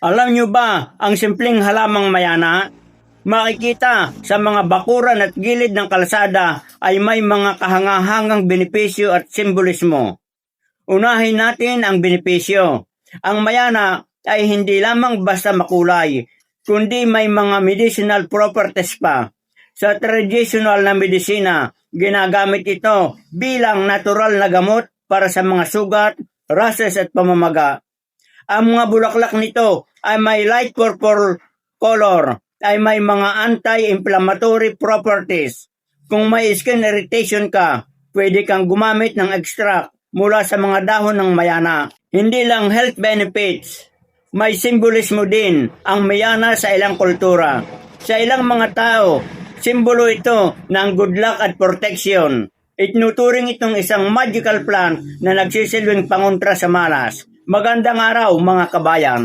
Alam nyo ba ang simpleng halamang mayana? Makikita sa mga bakuran at gilid ng kalsada ay may mga kahangahangang benepisyo at simbolismo. Unahin natin ang benepisyo. Ang mayana ay hindi lamang basta makulay, kundi may mga medicinal properties pa. Sa traditional na medisina, ginagamit ito bilang natural na gamot para sa mga sugat, rashes at pamamaga. Ang mga bulaklak nito ay may light purple color, ay may mga anti-inflammatory properties. Kung may skin irritation ka, pwede kang gumamit ng extract mula sa mga dahon ng mayana. Hindi lang health benefits, may simbolismo din ang mayana sa ilang kultura. Sa ilang mga tao, simbolo ito ng good luck at protection. Itnuturing itong isang magical plant na nagsisilbing pangontra sa malas. Magandang araw mga kabayan.